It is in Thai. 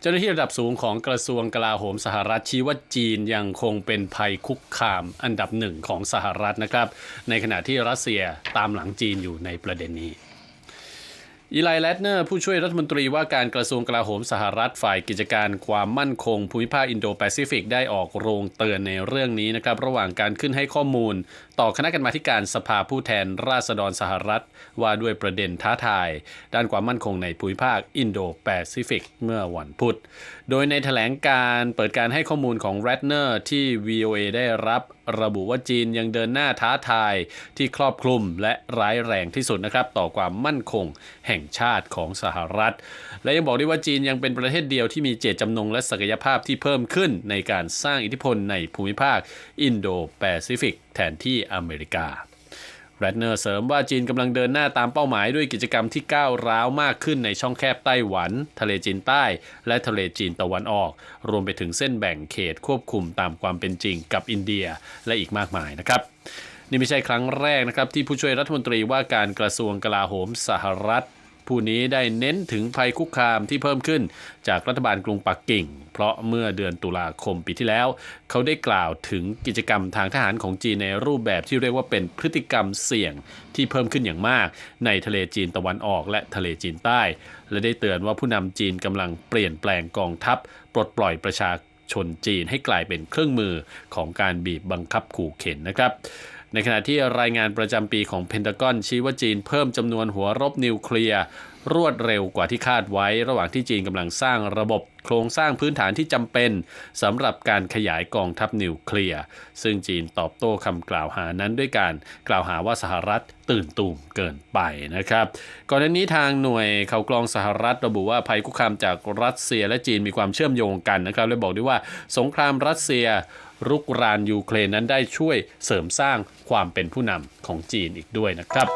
เจ้าหน้าที่ระดับสูงของกระทรวงกลาโหมสหรัฐชี้ว่าจีนยังคงเป็นภัยคุกคามอันดับหนึ่งของสหรัฐนะครับ ในขณะที่รัสเซียตามหลังจีนอยู่ในประเด็นนี้ อีไลแลดเนอร์ผู้ช่วยรัฐมนตรีว่าการกระทรวงกลาโหมสหรัฐฝ่ายกิจการความมั่นคงภูมิภาคอินโดแปซิฟิกได้ออกโรงเตือนในเรื่องนี้นะครับ ระหว่างการขึ้นให้ข้อมูล ต่อคณะกรรมาการสภาผู้แทนราษฎรสหรัฐ ว่าด้วยประเด็นท้าทาย ด้านความมั่นคงในภูมิภาคอินโดแปซิฟิกเมื่อวันพุธ โดยในแถลงการเปิดการให้ข้อมูลของแรดเนอร์ที่ VOA ได้รับระบุว่าจีนยังเดินหน้าท้าทายที่ครอบคลุมและร้ายแรงที่สุดนะครับต่อความมั่นคงแห่งชาติของสหรัฐ และยังบอกได้ว่าจีนยังเป็นประเทศเดียวที่มีเจตจำนงและศักยภาพที่เพิ่มขึ้นในการสร้างอิทธิพลในภูมิภาคอินโดแปซิฟิกแทนที่อเมริกาแรดเนอร์เสริมว่าจีนกำลังเดินหน้าตามเป้าหมายด้วยกิจกรรมที่ก้าวร้าวมากขึ้นในช่องแคบไต้หวัน ทะเลจีนใต้ และทะเลจีนตะวันออก รวมไปถึงเส้นแบ่งเขตควบคุมตามความเป็นจริงกับอินเดียและอีกมากมายนะครับนี่ไม่ใช่ครั้งแรกนะครับที่ผู้ช่วยรัฐมนตรีว่าการกระทรวงกลาโหมสหรัฐ ผู้นี้ได้เน้นถึงภัยคุกคามที่เพิ่มขึ้น จากรัฐบาลกรุงปักกิ่ง เพราะเมื่อเดือนตุลาคมปีที่แล้ว เขาได้กล่าวถึงกิจกรรมทางทหารของจีนในรูปแบบที่เรียกว่าเป็นพฤติกรรมเสี่ยงที่เพิ่มขึ้นอย่างมาก ในทะเลจีนตะวันออกและทะเลจีนใต้ และได้เตือนว่าผู้นำจีนกำลังเปลี่ยนแปลงกองทัพ ปลดปล่อยประชาชนจีนให้กลายเป็นเครื่องมือของการบีบบังคับขู่เข็นนะครับ ในขณะที่รายงานประจำปีของเพนทากอนชี้ว่าจีนเพิ่มจำนวนหัวรบนิวเคลียร์รวดเร็วกว่าที่คาดไว้ ระหว่างที่จีนกำลังสร้างระบบโครงสร้างพื้นฐานที่จำเป็นสำหรับการขยายกองทัพนิวเคลียร์ ซึ่งจีนตอบโต้คำกล่าวหานั้นด้วยการกล่าวหาว่าสหรัฐตื่นตูมเกินไปนะครับ ก่อนหน้านี้ทางหน่วยข่าวกรองสหรัฐระบุว่าภัยคุกคามจากรัสเซียและจีนมีความเชื่อมโยงกันนะครับและบอกด้วยว่าสงครามรัสเซีย รุกรานยูเครนนั้นได้ช่วยเสริมสร้างความเป็นผู้นำของจีนอีกด้วยนะครับ